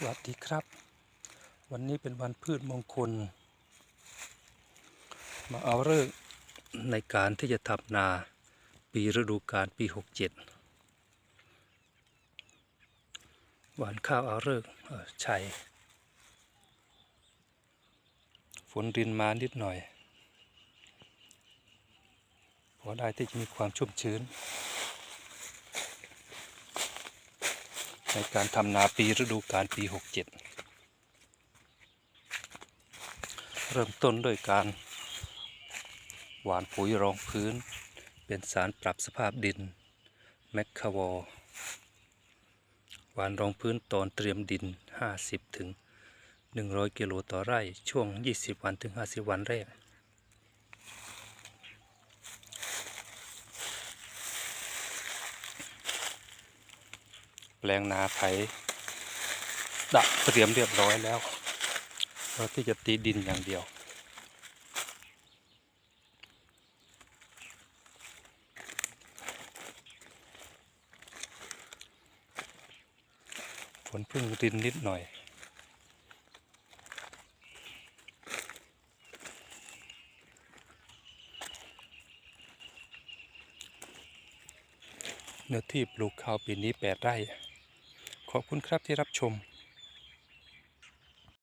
สวัสดีครับ วันนี้เป็นวันพืชมงคล มาเอาเลิกษ์ในการที่จะทำนาปีฤดูกาลปี 67 หวานข้าวเอาเลิกษ์เอ่อชัยฝนรินมานิดหน่อย พอได้ที่จะมีความชุ่มชื้น ในการทำนาปีฤดูกาลปี 67 เริ่มต้นด้วยการหวานปุ๋ยรองพื้น เป็นสารปรับสภาพดินแมคคาวอหวานรองพื้นตอนเตรียมดิน 50ถึง100 กิโลต่อไร่ช่วง 20 วันถึง 50 วันแรก แปลงนาไถดักเตรียมเรียบร้อยแล้วเราที่จะตีดินอย่างเดียว ฝนเพิ่งรินนิดหน่อยเนื้อที่ปลูกข้าวปีนี้แปดไร่ ขอบคุณครับที่รับชม